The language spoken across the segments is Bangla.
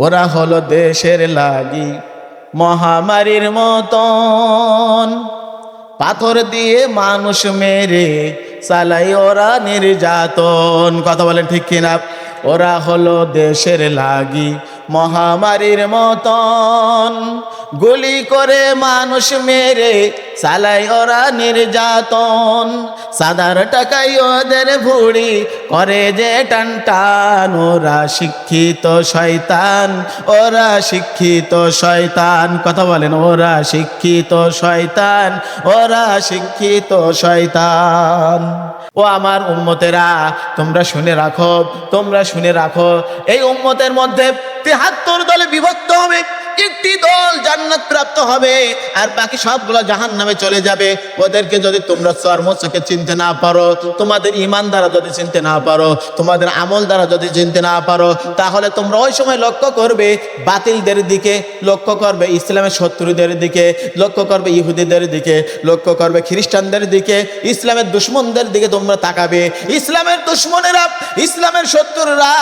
ওরা হলো দেশের লাগি মহামারীর মতন। পাথর দিয়ে মানুষ মেরে চালাই ওরা নির্যাতন। কথা বলেন ঠিক কিনা? ওরা হলো দেশের লাগি মহামারীর মতন। গুলি করে মানুষ মেরে চালাই ওরা নির্যাতন। সাদার টাকাই ওদের ভুড়ি করে যে টান টান ওরা শিক্ষিত শয়তান, ওরা শিক্ষিত শয়তান। কথা বলেন, ওরা শিক্ষিত শয়তান, ওরা শিক্ষিত শয়তান। ও আমার উম্মতেরা, তোমরা শুনে রাখো, তোমরা শুনে রাখো, এই উম্মতের মধ্যে তিহাত্তর দলে বিভক্ত হবে। একটি দল জান্নাত প্রাপ্ত হবে, আর বাকি সবগুলো জাহান নামে চলে যাবে। ওদেরকে যদি তোমরা চর্ম চোখে চিনতে না পারো, তোমাদের ইমান দ্বারা যদি চিনতে না পারো, তোমাদের আমল দ্বারা যদি চিনতে না পারো, তাহলে তোমরা ওই সময় লক্ষ্য করবে, বাতিলদের দিকে, লক্ষ্য করবে ইসলামের শত্রুদের দিকে, লক্ষ্য করবে ইহুদিদের দিকে, লক্ষ্য করবে খ্রিস্টানদের দিকে, ইসলামের দুশ্মনদের দিকে তোমরা তাকাবে। ইসলামের দুশ্মনেরা, ইসলামের শত্রুরা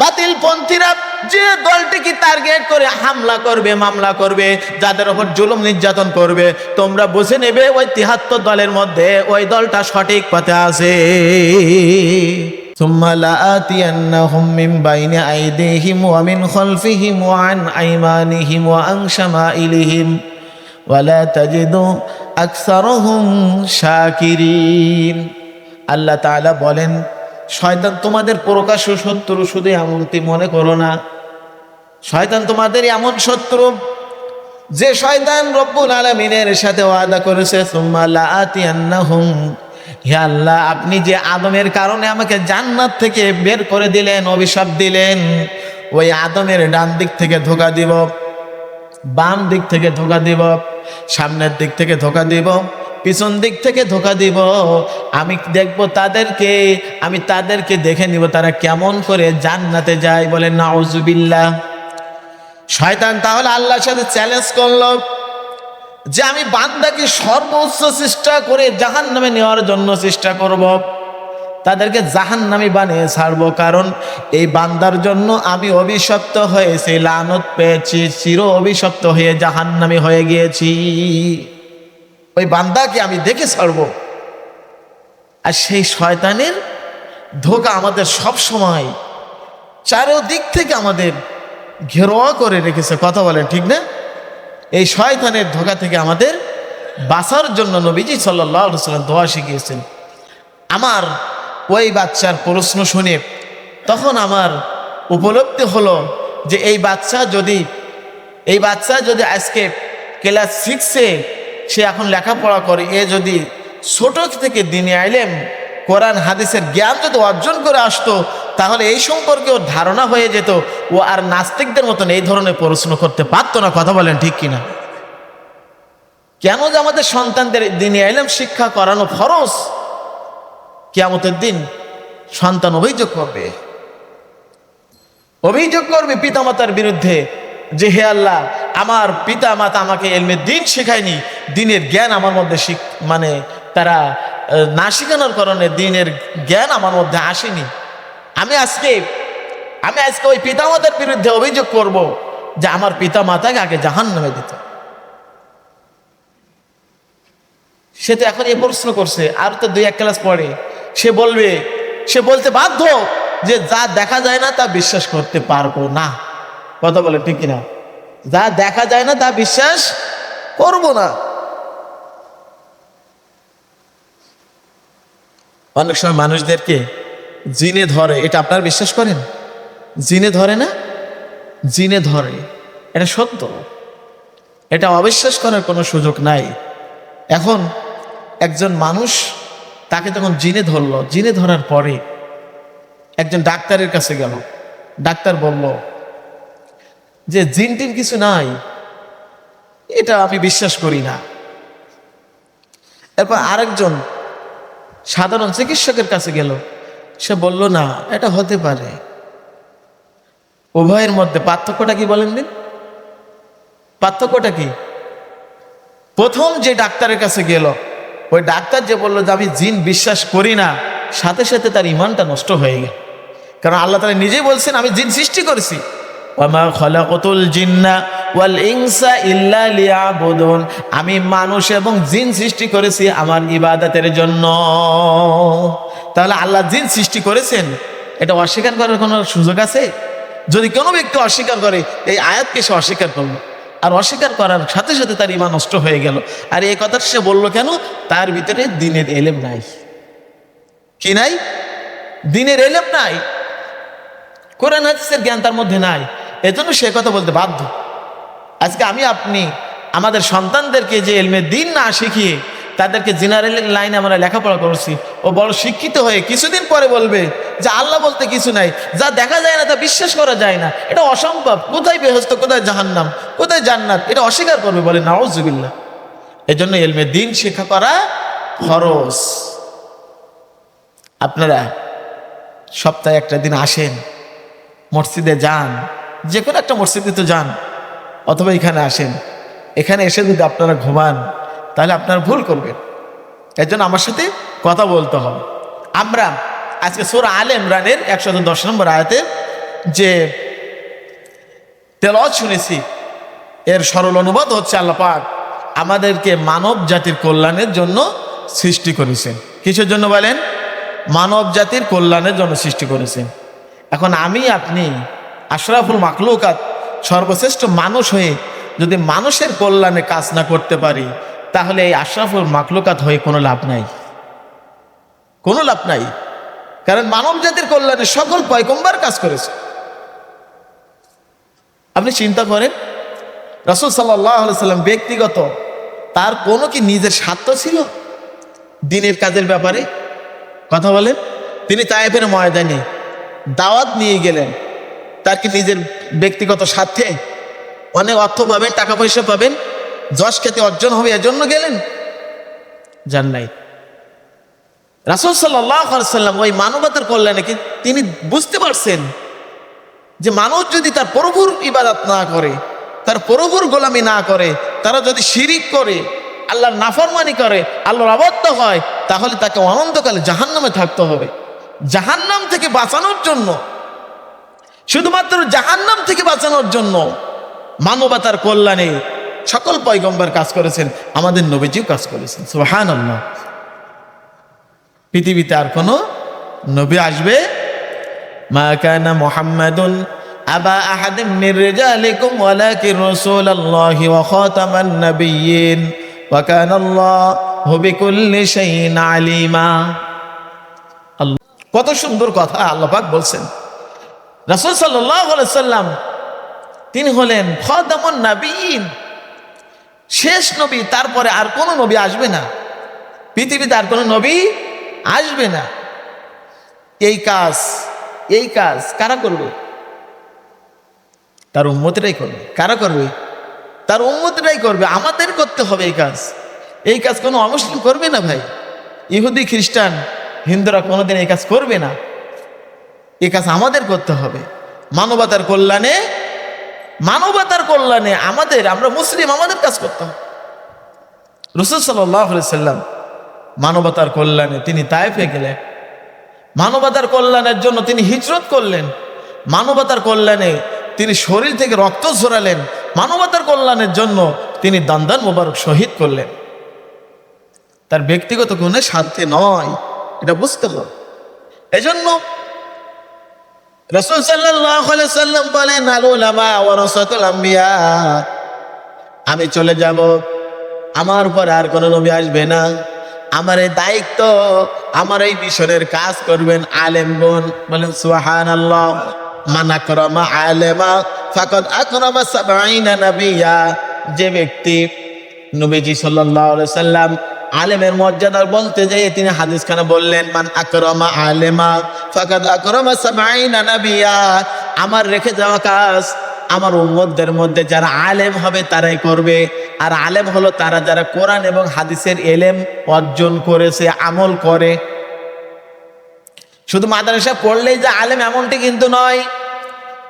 বাতিল পন্থীরা যে দলটিকে টার্গেট করে হামলা করবে মামলা করবে যাদের ওপর জুলুম নির্যাতন করবে তোমরা বুঝে নেবে ওই তিহাত্তর দলের মধ্যে ওই দলটা সঠিক পথে আছে ثم لآتينهم من بين أيديهم ومن خلفهم وعن أيمانهم وعن شمائلهم ولا تجد أكثرهم شاكرين আল্লাহ তাআলা বলেন শয়তান তোমাদের প্রকাশ্য শত্রু শুধু এমনটি মনে করো না। শয়তান তোমাদের এমন শত্রু যে শয়তান রব্বুল আলমিনের সাথে ওয়াদা করেছে হে আল্লাহ, আপনি যে আদমের কারণে আমাকে জান্নাত থেকে বের করে দিলেন, অভিশাপ দিলেন, ওই আদমের ডান দিক থেকে ধোকা দিব, বাম দিক থেকে ধোকা দিব, সামনের দিক থেকে ধোকা দিব পিছন দিক থেকে ধোকা দিব। আমি দেখব তাদেরকে, আমি তাদেরকে দেখে নিব তারা কেমন করে জান্নাতে যায় বলে নাউজুবিল্লাহ। শয়তান তাহলে আল্লাহর সাথে চ্যালেঞ্জ করল যে আমি বান্দাকে সর্বোচ্চ চেষ্টা করে জাহান নামে নেওয়ার জন্য চেষ্টা করব। তাদেরকে জাহান নামে বানিয়ে ছাড়বো কারণ এই বান্দার জন্য আমি অভিশপ্ত হয়েছি, লানত পেয়েছি, চির অভিশপ্ত হয়ে জাহান নামে হয়ে গিয়েছি। ওই বান্দাকে আমি দেখে ছাড়বো। আর সেই শয়তানের ধোকা আমাদের সব সময় চারোদিক থেকে আমাদের ঘেরোয়া করে রেখেছে। কথা বলেন ঠিক না? এই শয়তানের ধোকা থেকে আমাদের বাঁচার জন্য নবীজি সাল্লাম দোয়া শিখিয়েছেন। আমার ওই বাচ্চার প্রশ্ন শুনে তখন আমার উপলব্ধি হলো যে এই বাচ্চা যদি এই বাচ্চা যদি আজকে ক্লাস সিক্সে সে এখন লেখাপড়া করে, এ যদি ছোট থেকে দিনে আইলেম, কোরআন, হাদিসের জ্ঞান যদি অর্জন করে আসতো, তাহলে এই সম্পর্কে ওর ধারণা হয়ে যেত, ও আর নাস্তিকদের মতন এই ধরনের প্রশ্ন করতে পারতো না, কথা বলেন ঠিক কিনা? কেন যে আমাদের সন্তানদের দিনে এলাম শিক্ষা করানো ফরজ? কেমতের দিন সন্তান অভিযোগ করবে। অভিযোগ করবে পিতামাতার বিরুদ্ধে যে হে আল্লাহ, আমার পিতা মাতা আমাকে এলমের দিন শেখায়নি, দিনের জ্ঞান আমার মধ্যে শিখ মানে তারা না শেখানোর কারণে দিনের জ্ঞান আমার মধ্যে আসেনি। আমি আজকে আমি আজকে ওই পিতামাতার বিরুদ্ধে অভিযোগ করব যে আমার পিতা মাতাকে আগে জাহান নামে দিত। সে তো এখন এ প্রশ্ন করছে, আর তো দুই এক ক্লাস পড়ে। সে বলবে, সে বলতে বাধ্য যে যা দেখা যায় না তা বিশ্বাস করতে পারব না। কথা বলে, ঠিক কিনা? যা দেখা যায় না, তা বিশ্বাস করব না। অনেক সময় মানুষদেরকে জিনে ধরে, এটা আপনারা বিশ্বাস করেন? জিনে ধরে না? জিনে ধরে। এটা সত্য। এটা অবিশ্বাস করার কোনো সুযোগ নাই। এখন একজন মানুষ তাকে যখন জিনে ধরলো, জিনে ধরার পরে একজন ডাক্তারের কাছে গেল। ডাক্তার বলল যে জিন টিন কিছু নাই, এটা আমি বিশ্বাস করি না। এরপর আরেকজন সাধারণ চিকিৎসকের কাছে গেল। সে বলল, না, এটা হতে পারে। উভয়ের মধ্যে পার্থক্যটা কি বলেন দিন? পার্থক্যটা কি? প্রথম যে ডাক্তারের কাছে গেল, ওই ডাক্তার যে বলল যে, আমি জিন বিশ্বাস করি না। সাথে সাথে তার ইমানটা নষ্ট হয়ে গেল। কারণ আল্লাহ তালা নিজেই বলছেন, আমি জিন সৃষ্টি করেছি। ইনসা ইল্লা আমি মানুষ এবং জিন সৃষ্টি করেছি আমার ইবাদতের জন্য। তাহলে আল্লাহ জিন সৃষ্টি করেছেন? এটা অস্বীকার করার কোনো সুযোগ আছে? যদি কোনো ব্যক্তি অস্বীকার করে, এই আয়াতকে সে অস্বীকার করল। আর অস্বীকার করার সাথে সাথে তার ইমান নষ্ট হয়ে গেল। আর এই কথা সে বলল কেন? তার ভিতরে দিনের এলেম নাই। কি নাই? দিনের এলেম নাই। কোরআন হাদিসের জ্ঞান তার মধ্যে নাই। এজন্য সে কথা বলতে বাধ্য। আজকে আমি আপনি আমাদের সন্তানদেরকে যে এলমে দিন না শিখিয়ে তাদেরকে জেনারেল লাইনে আমরা লেখাপড়া করছি, ও বড় শিক্ষিত হয়ে কিছুদিন পরে বলবে যে আল্লাহ বলতে কিছু নাই, যা দেখা যায় না তা বিশ্বাস করা যায় না। এটা অসম্ভব। কোথায় বেহস্ত কোথায় জাহান্নাম, কোথায় জান্নাত? এটা অস্বীকার করবে বলে নাওজুবিল্লা এই জন্য এলমে দিন শিক্ষা করা খরচ আপনারা সপ্তাহে একটা দিন আসেন, মসজিদে যান যে কোনো একটা মসজিদে তো যান, অথবা এখানে আসেন। এখানে এসে যদি আপনারা ঘুমান, তাহলে আপনারা ভুল করবেন। এর জন্য আমার সাথে কথা বলতে হবে। আমরা আজকে সোর আল ইমরানের একশো দশ নম্বর আয়াতের যে তেলত শুনেছি, এর সরল অনুবাদ হচ্ছে আল্লাহ পাক আমাদেরকে মানব জাতির কল্যাণের জন্য সৃষ্টি করেছেন। কিসের জন্য বলেন? মানব জাতির কল্যাণের জন্য সৃষ্টি করেছেন। এখন আমি, আপনি আশরাফুল মাকলুকাত সর্বশ্রেষ্ঠ মানুষ হয়ে যদি মানুষের কল্যাণে কাজ না করতে পারি, তাহলে এই আশরাফুল মাকলুকাত হয়ে কোনো লাভ নাই। কোনো লাভ নাই। কারণ মানব জাতির কল্যাণে সকল পয়কম্বার কাজ করেছে। আপনি চিন্তা করেন, রসুল সাল্লাম ব্যক্তিগত তার কোনো কি নিজের স্বার্থ ছিল দিনের কাজের ব্যাপারে? কথা বলেন। তিনি তাইফের ময়দানে দাওয়াত নিয়ে গেলেন। তার কি নিজের ব্যক্তিগত স্বার্থে অনেক অর্থ পাবেন, টাকা পয়সা পাবেন, যশ খ্যাতি অর্জন হবে এজন্য গেলেন? যান নাই। রাসুল সাল্লাম ওই মানবতার কল্যাণে কি তিনি বুঝতে পারছেন যে মানুষ যদি তার প্রভুর ইবাদত না করে, তার প্রভুর গোলামি না করে, তারা যদি শিরিক করে, আল্লাহর নাফরমানি করে, আল্লাহর অবদ্ধ হয়, তাহলে তাকে অনন্তকালে জাহান্নামে থাকতে হবে। জাহান্নাম থেকে বাঁচানোর জন্য শুধুমাত্র জাহান্নাম থেকে বাঁচানোর জন্য মানবতার কল্যাণে সকল পয়গম্বর কাজ করেছেন, আমাদের নবীজিও কাজ করেছেন সুহান পৃথিবীতে আর কোনো নবী আসবে? মা আবা আলিমা। কত সুন্দর কথা আল্লাহ পাক বলছেন। রাসূল সাল্লাম, তিনি হলেন খাতামুন নবীন শেষ নবী, তারপরে আর কোনো নবী আসবে না। পৃথিবীতে আর কোনো নবী আসবে না। এই কাজ এই কাজ কারা করবে? তার উন্মতিরাই করবে। কারা করবে? তার উন্মতিরাই করবে। আমাদের করতে হবে এই কাজ। এই কাজ কোনো অমুসলিম করবে না ভাই। ইহুদি, খ্রিস্টান, হিন্দুরা কোনোদিন এই কাজ করবে না। এই কাজ আমাদের করতে হবে। মানবতার কল্যাণে মানবতার কল্যাণে আমাদের, আমরা মুসলিম, আমাদের কাজ করতে হবে। রসুল সাল্লাম মানবতার কল্যাণে তিনি তাইফে গেলেন। মানবতার কল্যাণের জন্য তিনি হিজরত করলেন। মানবতার কল্যাণে তিনি শরীর থেকে রক্ত ঝরালেন। মানবতার কল্যাণের জন্য তিনি দান্দান মোবারক শহীদ করলেন। তার ব্যক্তিগত গুণে স্বার্থে নয়, এটা বুঝতে হবে। এজন্য রসুল সাল্লাম বলেন আমি চলে যাব। আমার উপর আর কোনো নবী আসবে না। আমার এই দায়িত্ব, আমার এই মিশনের কাজ করবেন আলেম বোন। বলেন সুহান আল্লাহ মান আকরামা আলেমা, ফাকাদ আকরামা সাবঈনা নাবিয়া। যে ব্যক্তি নবীজি আলাইহি সাল্লাম আলেমের মর্যাদা বলতে যেয়ে তিনি হাদিস খানে বললেন, মান আকরামা আলেমা, ফাকাদ আকরামা সাবঈনা নাবিয়া। আমার রেখে যাওয়া কাজ, আমার উম্মতদের মধ্যে যারা আলেম হবে তারাই করবে। আর আলেম হলো তারা যারা কোরআন এবং হাদিসের এলেম অর্জন করেছে, আমল করে। শুধু মাদ্রাসা পড়লেই যে আলেম এমনটি কিন্তু নয়।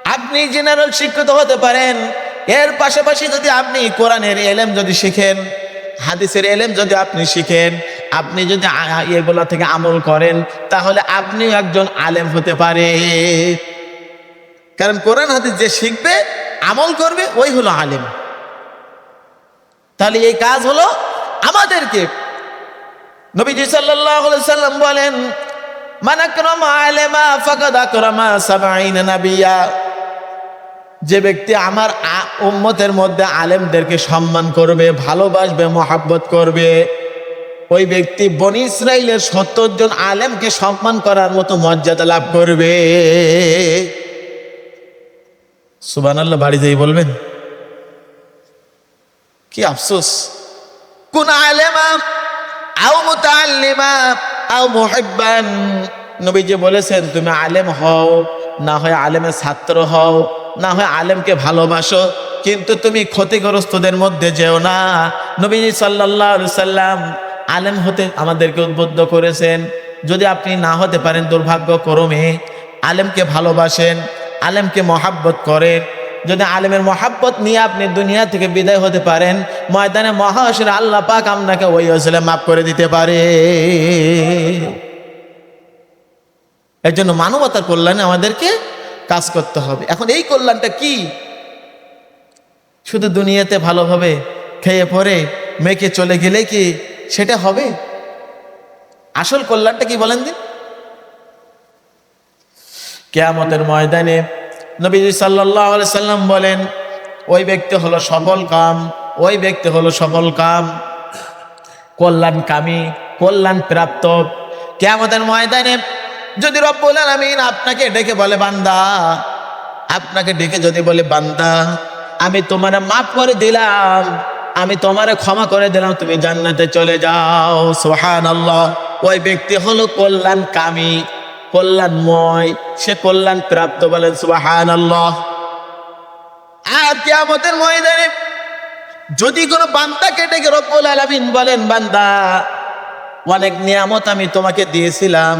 আপনি জেনারেল শিক্ষিত হতে পারেন, এর পাশাপাশি যদি আপনি কোরআনের এলেম যদি শিখেন হাদিসের এলেম যদি আপনি শিখেন, আপনি যদি এগুলা থেকে আমল করেন, তাহলে আপনিও একজন আলেম হতে পারে। কারণ কোরআন হাদিস যে শিখবে, আমল করবে, ওই হলো আলেম। তাহলে এই কাজ হলো আমাদেরকে। আলাইহি সাল্লাম বলেন মান আলেমা ফাকাদ আকরামা সাবঈনা যে ব্যক্তি আমার উম্মতের মধ্যে আলেমদেরকে সম্মান করবে, ভালোবাসবে, মহাব্বত করবে, ওই ব্যক্তি বনি ইসরায়েলের সত্তর জন আলেমকে সম্মান করার মতো মর্যাদা লাভ করবে। সুবানাল্লাহ বাড়ি যেই বলবেন, কি আফসোস, কোন আলেমা, আও মুতাআল্লিমা, আও বলেছেন, তুমি আলেম হও, না হয় আলেমের ছাত্র হও। না হয় আলেমকে ভালোবাসো, কিন্তু তুমি ক্ষতিগ্রস্তদের মধ্যে যেও না। নবী আলাইহি সাল্লাম আলেম হতে আমাদেরকে উদ্বুদ্ধ করেছেন, যদি আপনি না হতে পারেন দুর্ভাগ্য করমে আলেমকে ভালোবাসেন, আলেমকে মহাব্বত করেন। যদি আলেমের মহাব্বত নিয়ে আপনি দুনিয়া থেকে বিদায় হতে পারেন, ময়দানে মহাশির আল্লাহ পাক আপনাকে ওই হসলে মাফ করে দিতে পারে। এর জন্য মানবতার কল্যাণে আমাদেরকে কাজ করতে হবে। এখন এই কল্যাণটা কি? শুধু দুনিয়াতে ভালোভাবে খেয়ে পরে মেয়েকে চলে গেলে কি সেটা হবে? আসল কল্যাণটা কি বলেন দিন? কেয়ামতের ময়দানে আলাইহি সাল্লাম বলেন, ওই ব্যক্তি হলো সফল কাম, ওই ব্যক্তি হলো সফল কাম। কল্যাণ কল্যাণকামী কল্যাণ প্রাপ্ত কেয়ামতের ময়দানে যদি রব্বুল আলামিন আপনাকে ডেকে বলে, বান্দা, আপনাকে ডেকে যদি বলে, বান্দা, আমি তোমারে মাফ করে দিলাম, আমি তোমারে ক্ষমা করে দিলাম, তুমি জান্নাতে চলে যাও। সুবহানাল্লাহ। ওই ব্যক্তি হলো কল্যাণকামী কল্যাণময়, সে কল্যাণ প্রাপ্ত বলেন, সুবহানাল্লাহ। আর কিয়ামতের ময়দানে যদি কোনো বান্দাকে ডেকে রব্বুল আলামিন বলেন, বান্দা, অনেক নিয়ামত আমি তোমাকে দিয়েছিলাম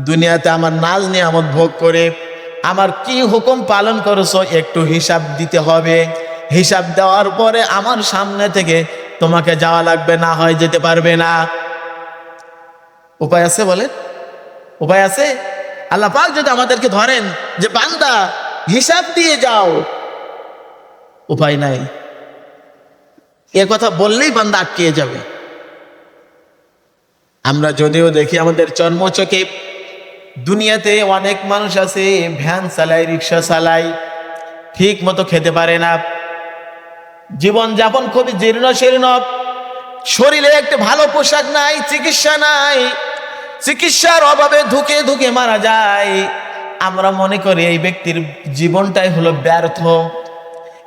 দুনিয়াতে আমার নাজ নিয়ামত ভোগ করে, আমার কি হুকুম পালন করেছ একটু হিসাব দিতে হবে। হিসাব দেওয়ার পরে আমার সামনে থেকে তোমাকে যাওয়া লাগবে, না হয় যেতে পারবে না। উপায় আছে বলেন? উপায় আছে? আল্লাহ পাক যদি আমাদেরকে ধরেন যে, বান্দা, হিসাব দিয়ে যাও। উপায় নাই। এ কথা বললেই বান্দা আটকে যাবে। আমরা যদিও দেখি আমাদের চর্মচকে দুনিয়াতে অনেক মানুষ আছে, ভ্যান চালায়, রিক্সা চালায়, ঠিক মতো খেতে পারে না। জীবন যাপন খুবই জীর্ণ শীর্ণ। শরীরে একটা ভালো পোশাক নাই, চিকিৎসা নাই। চিকিৎসার অভাবে ধুকে ধুকে মারা যায়। আমরা মনে করি এই ব্যক্তির জীবনটাই হলো ব্যর্থ।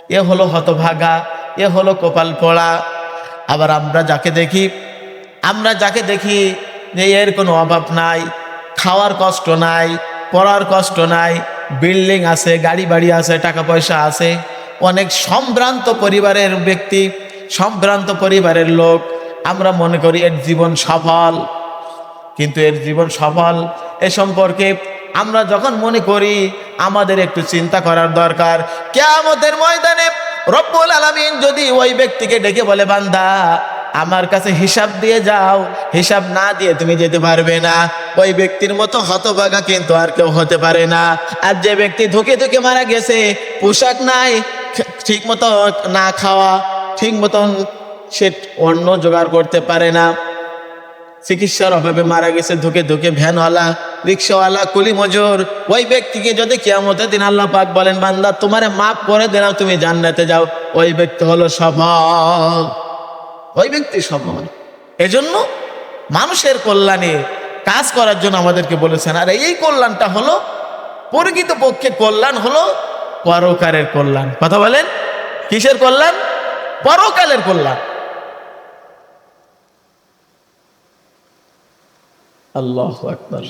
এ হলো হতভাগা, এ হলো কপাল পড়া। আবার আমরা যাকে দেখি, আমরা যাকে দেখি যে এর কোনো অভাব নাই। খাওয়ার কষ্ট নাই, পড়ার কষ্ট নাই, বিল্ডিং আছে, গাড়ি বাড়ি আছে, টাকা পয়সা আছে। অনেক সম্ভ্রান্ত পরিবারের ব্যক্তি, সম্ভ্রান্ত পরিবারের লোক, আমরা মনে করি এর জীবন সফল। কিন্তু এর জীবন সফল এ সম্পর্কে আমরা যখন মনে করি, আমাদের একটু চিন্তা করার দরকার। কেয়ামতের ময়দানে রব্বুল আলামিন যদি ওই ব্যক্তিকে ডেকে বলে, বান্দা আমার কাছে হিসাব দিয়ে যাও। হিসাব না দিয়ে তুমি যেতে পারবে না। ওই ব্যক্তির মতো হতভাগা কিন্তু আর কেউ হতে পারে না। আর যে ব্যক্তি ধুকে ধুকে মারা গেছে, পোশাক নাই ঠিক মতো না খাওয়া, ঠিক মতন সে অন্য জোগাড় করতে পারে না। চিকিৎসার অভাবে মারা গেছে, ধুকে ধুকে ভ্যানওয়ালা, রিক্সাওয়ালা কুলি মজুর ওই ব্যক্তিকে যদি কেয়ামতের দিন আল্লাহ পাক বলেন, বান্দা, তোমারে মাফ করে দিলাম তুমি জান্নাতে যাও। ওই ব্যক্তি হলো সফল। ওই ব্যক্তি সফল এজন্য মানুষের কল্যাণে কাজ করার জন্য আমাদেরকে বলেছেন, আর, এই কল্যাণটা হলো, প্রকৃত পক্ষে কল্যাণ হলো পরকারের কল্যাণ। কথা বলেন? কিসের কল্যাণ? পরকালের কল্যাণ। আল্লাহ আকবর।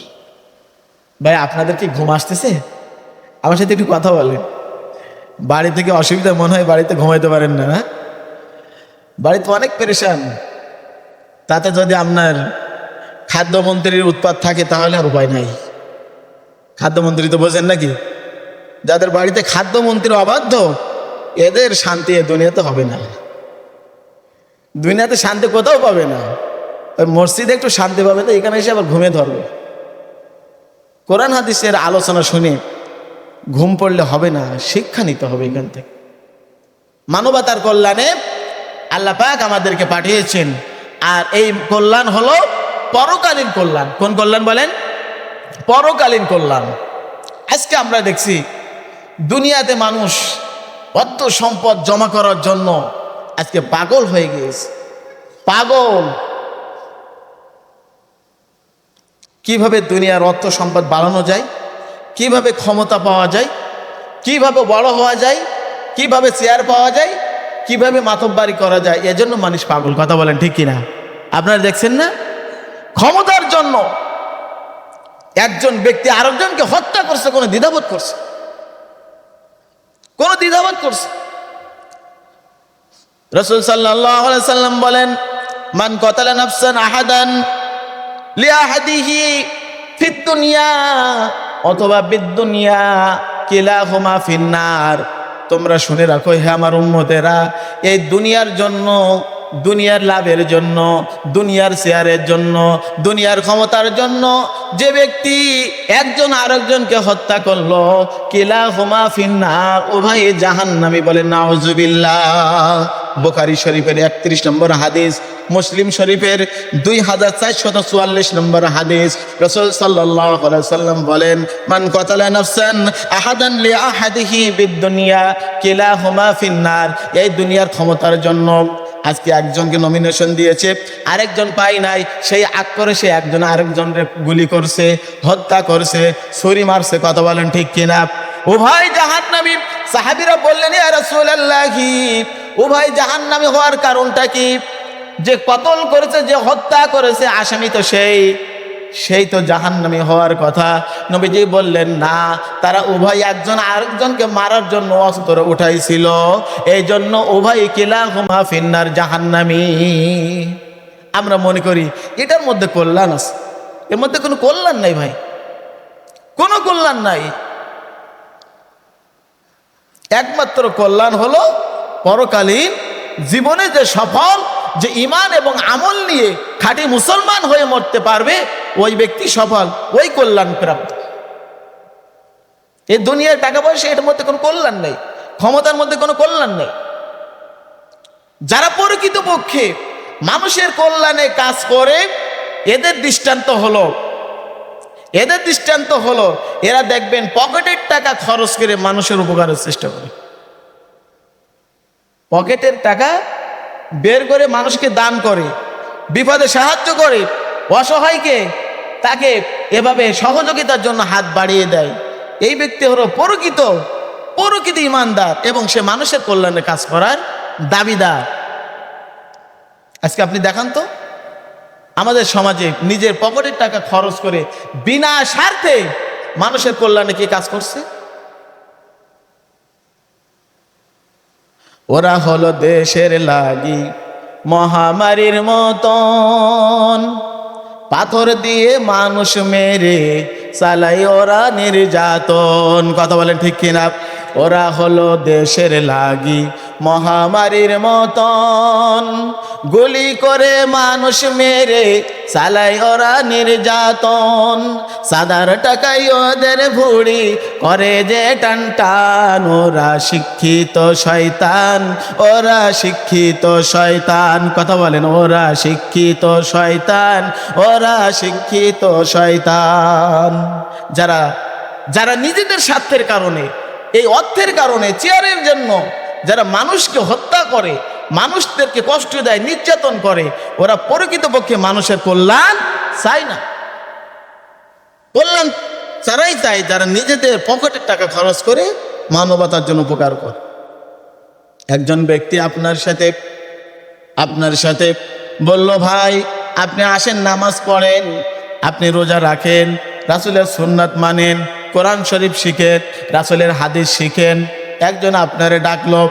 ভাই, আপনাদের কি ঘুম আসতেছে? আমার সাথে একটু কথা বলেন। বাড়ি থেকে অসুবিধা মনে হয় বাড়িতে ঘুমাইতে পারেন না না? বাড়িতে অনেক পেরেশান। তাতে যদি আপনার খাদ্যমন্ত্রীর উৎপাদ থাকে, তাহলে আর উপায় নাই। খাদ্যমন্ত্রী তো বোঝেন নাকি? যাদের বাড়িতে খাদ্যমন্ত্রী অবাধ্য, এদের শান্তি এ দুনিয়াতে হবে না। দুনিয়াতে শান্তি কোথাও পাবে না। ওই মসজিদে একটু শান্তি পাবে তো, এখানে এসে আবার ঘুমিয়ে ধরবে। কোরআন হাদিসের আলোচনা শুনে ঘুম পড়লে হবে না, শিক্ষা নিতে হবে এখান থেকে। মানবতার কল্যাণে আল্লাহ পাক আমাদেরকে পাঠিয়েছেন। আর এই কল্যাণ হলো পরকালীন কল্যাণ। কোন কল্যাণ বলেন? পরকালীন কল্যাণ। আজকে আমরা দেখছি, দুনিয়াতে মানুষ অর্থ সম্পদ জমা করার জন্য আজকে পাগল হয়ে গিয়েছে। পাগল। কীভাবে দুনিয়ার অর্থ সম্পদ বাড়ানো যায়? কীভাবে ক্ষমতা পাওয়া যায়? কীভাবে বড় হওয়া যায়? কীভাবে চেয়ার পাওয়া যায়? কীভাবে মাতব্বারি করা যায়? এজন্য মানুষ পাগল। কথা বলেন ঠিক কিনা? আপনারা দেখছেন না? ক্ষমতার জন্য একজন ব্যক্তি আরেকজনকে হত্যা করছে, কোনো দ্বিধাবোধ করছে। কোন দ্বিধাবোধ করছে। রসুল সাল্লাম বলেন, মান কতালা নাফসান আহাদান অথবা বিদ্দুনিয়া কিলা হুমা ফিন্নার। তোমরা শুনে রাখো, হে আমার উম্মতেরা, এই দুনিয়ার জন্য, দুনিয়ার লাভের জন্য, দুনিয়ার শেয়ারের জন্য, দুনিয়ার ক্ষমতার জন্য যে ব্যক্তি একজন আরেকজনকে হত্যা করল কিলা হুমা ফিন্নার ভাই জাহান্নামি বলে, নাউজুবিল্লাহ। বোখারি শরীফের একত্রিশ নম্বর হাদিস, মুসলিম শরীফের দুই হাজার চারশত চুয়াল্লিশ নম্বর হাদিস। রসুল সাল্লাম বলেন, মান কতালা আহাদান ফিন্নার এই দুনিয়ার ক্ষমতার জন্য আজকে একজনকে নমিনেশন দিয়েছে, আরেকজন পাই নাই। সেই আগ করে সে একজন আরেকজনকে গুলি করছে, হত্যা করছে, ছুরি মারছে, কথা বলেন ঠিক কিনা? উভয় জাহান্নামী সাহাবিরা বললেন, ইয়া রাসূলুল্লাহি উভয় জাহান্নামী হওয়ার কারণটা কি? যে কতল করেছে, যে হত্যা করেছে, আসামি তো সেই। সেই তো জাহান্নামী হওয়ার কথা। নবীজি বললেন, না, তারা উভয় একজন আরেকজনকে মারার জন্য অস্ত্র উঠাইছিল। এই জন্য উভয় কিলা হুমা ফিন্নার জাহান্নামী। আমরা মনে করি, এটার মধ্যে কল্যাণ আছে। এর মধ্যে কোনো কল্যাণ নাই ভাই। কোনো কল্যাণ নাই। একমাত্র কল্যাণ হলো পরকালীন জীবনে যে সফল, যে ইমান এবং আমল নিয়ে খাঁটি মুসলমান হয়ে মরতে পারবে, ওই ব্যক্তি সফল, ওই কল্যাণ প্রাপ্ত এই দুনিয়ার টাকা পয়সা, এটার মধ্যে কোনো কল্যাণ নেই, ক্ষমতার মধ্যে কোনো কল্যাণ নেই। যারা প্রকৃত পক্ষে মানুষের কল্যাণে কাজ করে, এদের দৃষ্টান্ত হলো, এদের দৃষ্টান্ত হলো, এরা দেখবেন পকেটের টাকা খরচ করে মানুষের উপকারের চেষ্টা করে। পকেটের টাকা বের করে মানুষকে দান করে, বিপদে সাহায্য করে, অসহায়কে তাকে এভাবে সহযোগিতার জন্য হাত বাড়িয়ে দেয়। এই ব্যক্তি হলো প্রকৃত প্রকৃত ইমানদার এবং সে মানুষের কল্যাণে কাজ করার দাবিদার। আজকে আপনি দেখান তো, আমাদের সমাজে নিজের পকেটের টাকা খরচ করে বিনা স্বার্থে মানুষের কল্যাণে কি কাজ করছে? ওরা হলো দেশের লাগি মহামারীর মতন। পাথর দিয়ে মানুষ মেরে চালাই ওরা নির্যাতন। কথা বলেন ঠিক কিনা? ওরা হলো দেশের লাগি মহামারীর মতন। গুলি করে মানুষ মেরে চালাই ওরা নির্যাতন। সাদার টাকাই ওদের ভুড়ি করে যে টান টান। ওরা শিক্ষিত শয়তান, ওরা শিক্ষিত শয়তান। কথা বলেন, ওরা শিক্ষিত শয়তান, ওরা শিক্ষিত শয়তান। যারা যারা নিজেদের স্বার্থের কারণে, এই অর্থের কারণে, চেয়ারের জন্য যারা মানুষকে হত্যা করে, মানুষদেরকে কষ্ট দেয়, নির্যাতন করে, ওরা প্রকৃতপক্ষে মানুষের কল্যাণ চায় না। কল্যাণ তারাই চায় যারা নিজেদের পকেটের টাকা খরচ করে মানবতার জন্য উপকার করে। একজন ব্যক্তি আপনার সাথে আপনার সাথে বলল, ভাই, আপনি আসেন, নামাজ পড়েন, আপনি রোজা রাখেন রাসুলের সুন্নাত মানেন, কোরআন শরীফ শিখেন, রাসুলের হাদিস শিখেন। একজন আপনারে ডাকলো,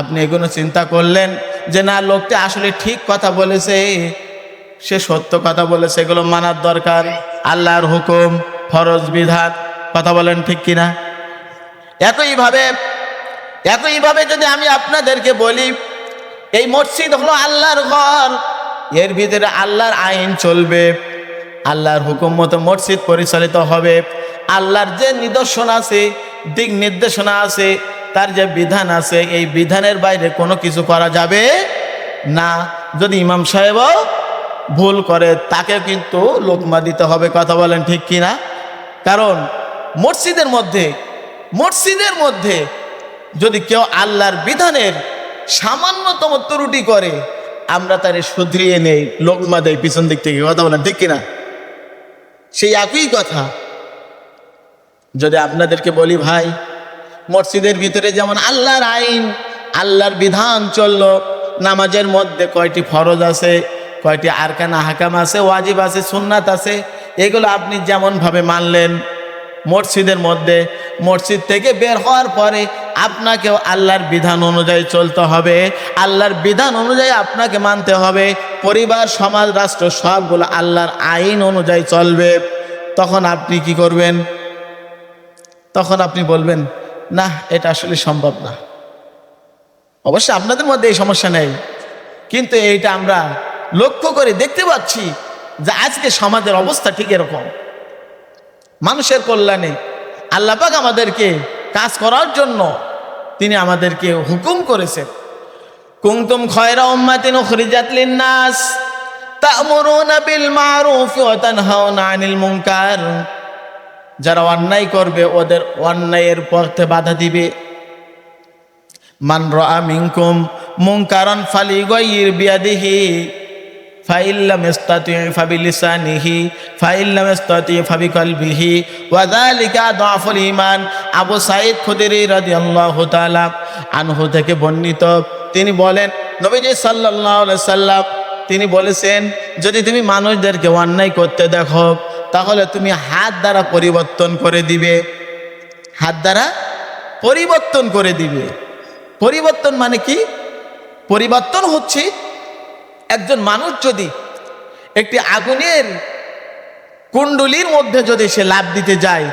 আপনি এগুলো চিন্তা করলেন যে না, লোকটি আসলে ঠিক কথা বলেছে, সে সত্য কথা বলেছে, এগুলো মানার দরকার। আল্লাহর হুকুম, ফরজ বিধান, কথা বলেন ঠিক কিনা? একইভাবে একইভাবে যদি আমি আপনাদেরকে বলি, এই মসজিদ হলো আল্লাহর ঘর, এর ভিতরে আল্লাহর আইন চলবে। আল্লাহর হুকুম মতো মসজিদ পরিচালিত হবে। আল্লাহর যে নিদর্শন আছে, দিক নির্দেশনা আছে, তার যে বিধান আছে, এই বিধানের বাইরে কোনো কিছু করা যাবে না। যদি ইমাম সাহেবও ভুল করে তাকে কিন্তু লোকমা দিতে হবে, কথা বলেন ঠিক কিনা? কারণ মসজিদের মধ্যে মসজিদের মধ্যে যদি কেউ আল্লাহর বিধানের সামান্যতম ত্রুটি করে, আমরা তারে শুধরিয়ে নেই, লোকমা দেয় পিছন দিক থেকে, কথা বলেন ঠিক কিনা? সেই একই কথা। যদি আপনাদেরকে বলি, ভাই, মসজিদের ভিতরে যেমন আল্লাহর আইন, আল্লাহর বিধান চলল, নামাজের মধ্যে কয়টি ফরজ আছে, কয়টি আরকানা হাকাম আছে, ওয়াজিব আছে, সুন্নাত আছে, এগুলো আপনি যেমনভাবে মানলেন, মসজিদের মধ্যে, মসজিদ থেকে বের হওয়ার পরে আপনাকেও আল্লাহর বিধান অনুযায়ী চলতে হবে। আল্লাহর বিধান অনুযায়ী আপনাকে মানতে হবে। পরিবার, সমাজ, রাষ্ট্র সবগুলো আল্লাহর আইন অনুযায়ী চলবে। তখন আপনি কি করবেন? তখন আপনি বলবেন, না, এটা আসলে সম্ভব না। অবশ্যই আপনাদের মধ্যে এই সমস্যা নেই। কিন্তু এইটা আমরা লক্ষ্য করে দেখতে পাচ্ছি যে আজকে সমাজের অবস্থা ঠিক এরকম। মানুষের কল্যাণে আল্লাপাক আমাদেরকে কাজ করার জন্য তিনি আমাদেরকে হুকুম করেছেন। কুমতুম খয়রা উম্মাতিন উখরিজাত লিন-নাস, তা'মুরুনা বিল মা'রুফ ওয়া তানহাউনা আনিল মুনকার। যারা অন্যায় করবে, ওদের অন্যায়ের পথে বাধা দিবে। মান রাআ মিনকুম মুনকারান ফালিগাইয়ির বিয়াদিহি ফাইল্লাম ইস্তাতি ফাবিলিসানিহি, ফাইল্লাম ইস্তাতি ফাবিকলবিহি, ওয়া যালিকা দাফুল ঈমান। আবু সাঈদ খুদরি রাদিয়াল্লাহু তাআলা আনহু থেকে বর্ণিত। তিনি বলেন, নবীজি সাল্লাল্লাহু আলাইহি সাল্লাম তিনি বলেছেন, যদি তুমি মানুষদেরকে অন্যায় করতে দেখো, তাহলে তুমি হাত দ্বারা পরিবর্তন করে দিবে। হাত দ্বারা পরিবর্তন করে দিবে। পরিবর্তন মানে কি? পরিবর্তন হচ্ছে একজন মানুষ যদি একটি আগুনের কুণ্ডলির মধ্যে যদি সে লাভ দিতে যায়,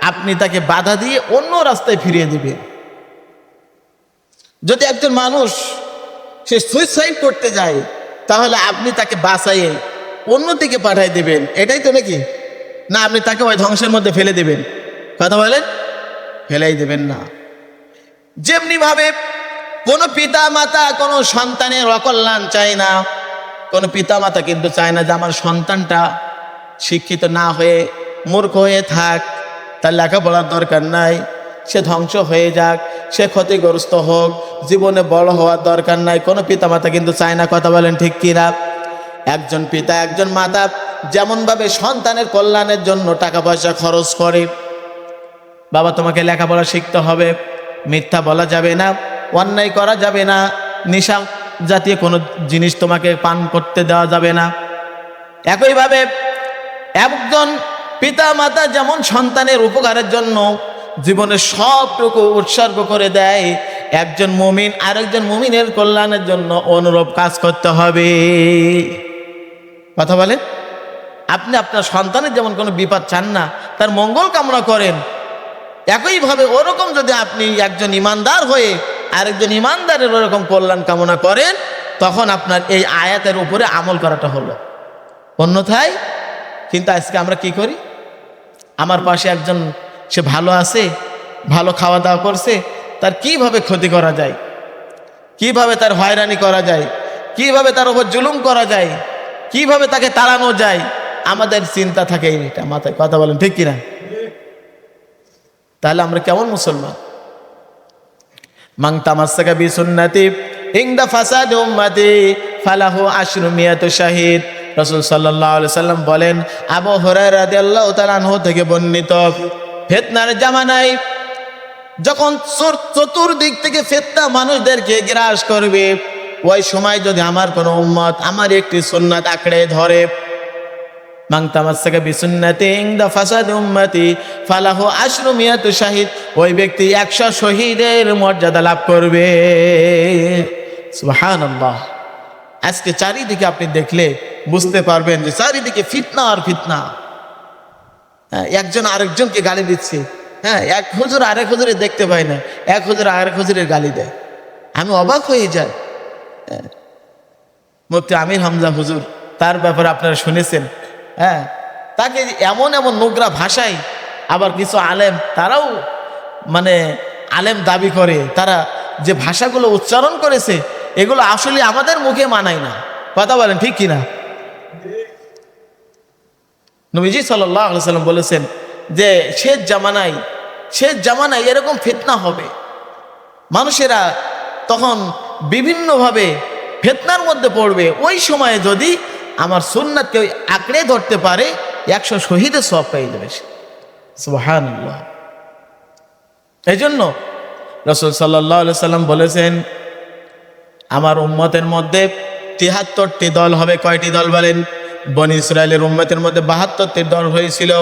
আপনি তাকে বাধা দিয়ে অন্য রাস্তায় ফিরিয়ে দিবেন। যদি একজন মানুষ সে সুইসাইড করতে যায়, তাহলে আপনি তাকে বাঁচাইয়ে অন্যদিকে পাঠাই দেবেন। এটাই তো নাকি? না, আপনি তাকে ওই ধ্বংসের মধ্যে ফেলে দেবেন। কথা বলেন? ফেলাই দেবেন না। যেমনি ভাবে কোনো পিতা মাতা কোনো সন্তানের অকল্যাণ চায় না কোনো পিতা মাতা কিন্তু চায় না যে আমার সন্তানটা শিক্ষিত না হয়ে মূর্খ হয়ে থাক, তার লেখাপড়ার দরকার নাই, সে ধ্বংস হয়ে যাক, সে ক্ষতিগ্রস্ত হোক, জীবনে বড় হওয়ার দরকার নাই। কোনো পিতা মাতা কিন্তু চায় না কথা বলেন ঠিক কিনা? একজন পিতা, একজন মাতা যেমনভাবে সন্তানের কল্যাণের জন্য টাকা পয়সা খরচ করে, বাবা তোমাকে লেখাপড়া শিখতে হবে, মিথ্যা বলা যাবে না, অন্যায় করা যাবে না, নেশা জাতীয় কোনো জিনিস তোমাকে পান করতে দেওয়া যাবে না। একইভাবে একজন পিতা মাতা যেমন সন্তানের উপকারের জন্য জীবনের সবটুকু উৎসর্গ করে দেয়, একজন মুমিন আরেকজন মুমিনের কল্যাণের জন্য অনুরূপ কাজ করতে হবে। কথা বলেন? আপনি আপনার সন্তানের যেমন কোনো বিপদ চান না, তার মঙ্গল কামনা করেন। একইভাবে ওরকম যদি আপনি একজন ইমানদার হয়ে আরেকজন ইমানদারের ওরকম কল্যাণ কামনা করেন, তখন আপনার এই আয়াতের উপরে আমল করাটা হলো। অন্যথায়, কিন্তু আজকে আমরা কি করি? আমার পাশে একজন, সে ভালো আছে, ভালো খাওয়া দাওয়া করছে, তার কীভাবে ক্ষতি করা যায়? কীভাবে তার হয়রানি করা যায়? কীভাবে তার উপর জুলুম করা যায়? কীভাবে তাকে তাড়ানো যায়? আমাদের চিন্তা থাকে এইটা মাথায় কথা বলেন, ঠিক কিনা? তাহলে আমরা কেমন মুসলমান? মাং তামাসসাকা বি সুন্নতি ইংদা ফাসাদ উম্মতি ফালাহু আশরু মিয়াতু শাহিদ। রাসূল আলাইহি সাল্লাম বলেন, আবু হুরায়রা রাদিয়াল্লাহু তাআলা আনহু থেকে বর্ণিত, ফিতনার জামানায় যখন চতুর্দিক থেকে ফেতনা মানুষদেরকে গ্রাস করবে, ওই সময় যদি আমার কোনো উম্মত আমার একটি সুন্নাত আঁকড়ে ধরে মান তামাসসাকা বিসুন্নতি ইনদা ফাসাদ উম্মতি ফালাহু আশরু মিয়াতু শাহিদ ওই ব্যক্তি একশো শহীদের মর্যাদা লাভ করবে। সুবহানাল্লাহ। আজকে চারিদিকে আপনি দেখলে বুঝতে পারবেন যে চারিদিকে ফিতনা আর ফিতনা। হ্যাঁ, একজন আরেকজনকে গালি দিচ্ছে। হ্যাঁ এক হুজুর আরেক হুজুরে দেখতে পাই না এক হুজুর আরেক হুজুরের গালি দেয়। আমি অবাক হয়ে যাই। হ্যাঁ। মুফতি আমির হামজা হুজুর তার ব্যাপারে আপনারা শুনেছেন। হ্যাঁ তাকে এমন এমন নোংরা ভাষায় আবার কিছু আলেম, তারাও মানে আলেম দাবি করে, তারা যে ভাষাগুলো উচ্চারণ করেছে, এগুলো আসলে আমাদের মুখে মানায় না। কথা বলেন, ঠিক কিনা? নবীজি সাল্লাম বলেছেন যে, শেষ জামানায় শেষ জামানায় এরকম ফিতনা হবে। মানুষেরা তখন বিভিন্নভাবে ফেতনার মধ্যে পড়বে। ওই সময়ে যদি আমার সুন্নাতকে কেউ আঁকড়ে ধরতে পারে, একশো শহীদের সব পেয়ে যাবে সুহান এই জন্য রসুল সাল্লাহ সাল্লাম বলেছেন, আমার উম্মতের মধ্যে তিহাত্তরটি দল হবে, কয়টি দল বলেন? বনি ইসরায়েলের উম্মতের মধ্যে বাহাত্তরটি দল হয়েছিল।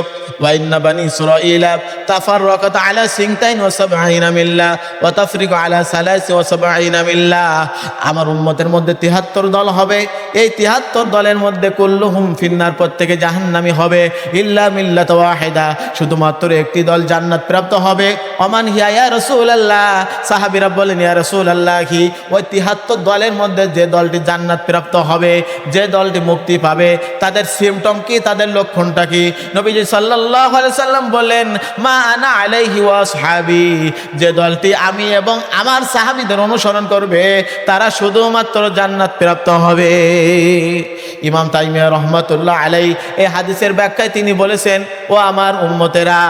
ওয়াইন্না বানি ইসরাইলা তাফাররাকাত আলা সিংতাইন ওয়া সাবঈনা মিল্লা ও তাফরিকু আলা সালাসি ওয়া সাবঈনা মিল্লা। আমার উম্মতের মধ্যে 73 দল হবে। এই 73 দলের মধ্যে কুল্লুহুম ফিন্নার প্রত্যেকে জাহান্নামী হবে। ইল্লা মিল্লাত ওয়াহিদা। শুধুমাত্র একটি দল জান্নাত প্রাপ্ত হবে। ওমান হিয়া ইয়া রসুল রাসূলুল্লাহ। সাহাবীরা বলেন, ইয়া রাসূলুল্লাহ। কি ওই 73 দলের মধ্যে যে দলটি জান্নাত প্রাপ্ত হবে, যে দলটি মুক্তি পাবে তাদের সিমটম কি? তাদের লক্ষণটা কি? নবীজি আলাইহি সাল্লাম বলেন, মা আনা আলাইহি ওয়া আসহাবি। যে দলটি আমি এবং আমার সাহাবীদের অনুসরণ করবে, তারা শুধুমাত্র জান্নাত প্রাপ্ত হবে। ইমাম তাইমিয়া রহমতুল্লাহ আলাই এই হাদিসের ব্যাখ্যায় তিনি বলেছেন, ও আমার উম্মতেরা,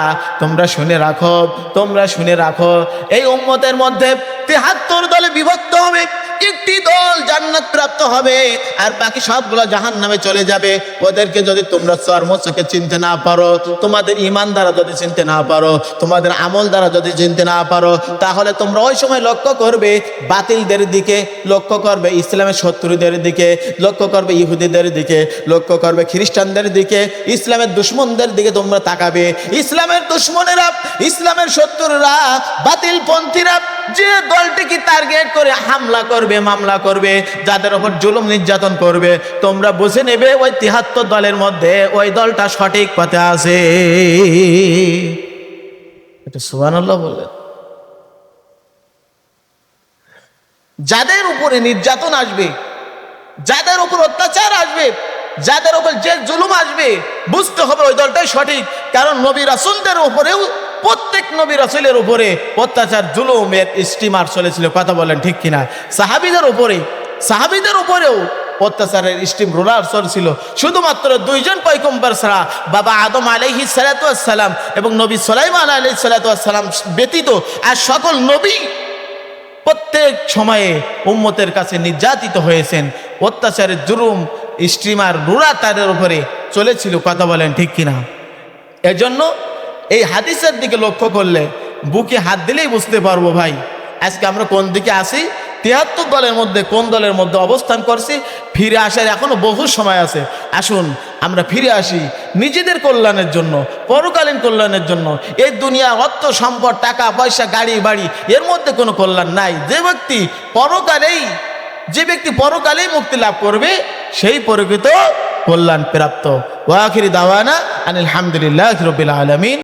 তোমরা শুনে রাখো, তোমরা শুনে রাখো। এই উম্মতের মধ্যে তেহাত্তর দলে বিভক্ত হবে। একটি দল জান্নাত প্রাপ্ত হবে আর বাকি সবগুলো জাহান নামে চলে যাবে। ওদেরকে যদি তোমরা চর্মচকে চিনতে না পারো, তোমাদের ইমান দ্বারা যদি চিনতে না পারো, তোমাদের আমল দ্বারা যদি চিনতে না পারো, তাহলে তোমরা ওই সময় লক্ষ্য করবে বাতিলদের দিকে, লক্ষ্য করবে ইসলামের শত্রুদের দিকে, লক্ষ্য করবে ইহুদিদের দিকে, লক্ষ্য করবে খ্রিস্টানদের দিকে, ইসলামের দুশ্মনদের দিকে তোমরা তাকাবে। ইসলামের দুশ্মনেরা, ইসলামের শত্রুরা বাতিল পন্থীরা যে দলটিকে টার্গেট করে হামলা করবে মামলা করবে, যাদের ওপর জুলুম নির্যাতন করবে, তোমরা বুঝে নেবে ওই তিহাত্তর দলের মধ্যে ওই দলটা সঠিক পথে আছে। এটা সুবহানাল্লাহ বললেন। যাদের উপরে নির্যাতন আসবে, যাদের উপর অত্যাচার আসবে, যাদের উপর যে জুলুম আসবে, বুঝতে হবে ওই দলটাই সঠিক। কারণ নবী রাসুলদের উপরেও প্রত্যেক নবী রাসুলের উপরে অত্যাচার জুলুমের স্টিমার চলেছিল। কথা বলেন ঠিক কিনা? সাহাবিদের উপরে, সাহাবিদের উপরেও অত্যাচারের স্টিম রোলার চলছিল। শুধুমাত্র দুইজন পয়কম্বর ছাড়া বাবা আদম আলাইহি সালাতাম এবং নবী সোলাইমান আলাইহি সালাতাম ব্যতীত আর সকল নবী প্রত্যেক সময়ে উম্মতের কাছে নির্যাতিত হয়েছেন। অত্যাচারের জুলুম, স্টিমার রুরা তাদের উপরে চলেছিল। কথা বলেন ঠিক কিনা? এজন্য এই হাদিসের দিকে লক্ষ্য করলে বুকে হাত দিলেই বুঝতে পারব ভাই। আজকে আমরা কোন দিকে আসি তিয়াত্তর দলের মধ্যে কোন দলের মধ্যে অবস্থান করছি? ফিরে আসার এখনও বহু সময় আছে। আসুন, আমরা ফিরে আসি নিজেদের কল্যাণের জন্য, পরকালীন কল্যাণের জন্য। এই দুনিয়া, অর্থ, সম্পদ, টাকা, পয়সা, গাড়ি, বাড়ি, এর মধ্যে কোনো কল্যাণ নাই। যে ব্যক্তি পরকালেই, যে ব্যক্তি পরকালেই মুক্তি লাভ করবে, সেই প্রকৃত কল্যাণ প্রাপ্ত ওয়াখিরি দাওয়ানা আনিল হামদুলিল্লাহ রবিল আলমিন।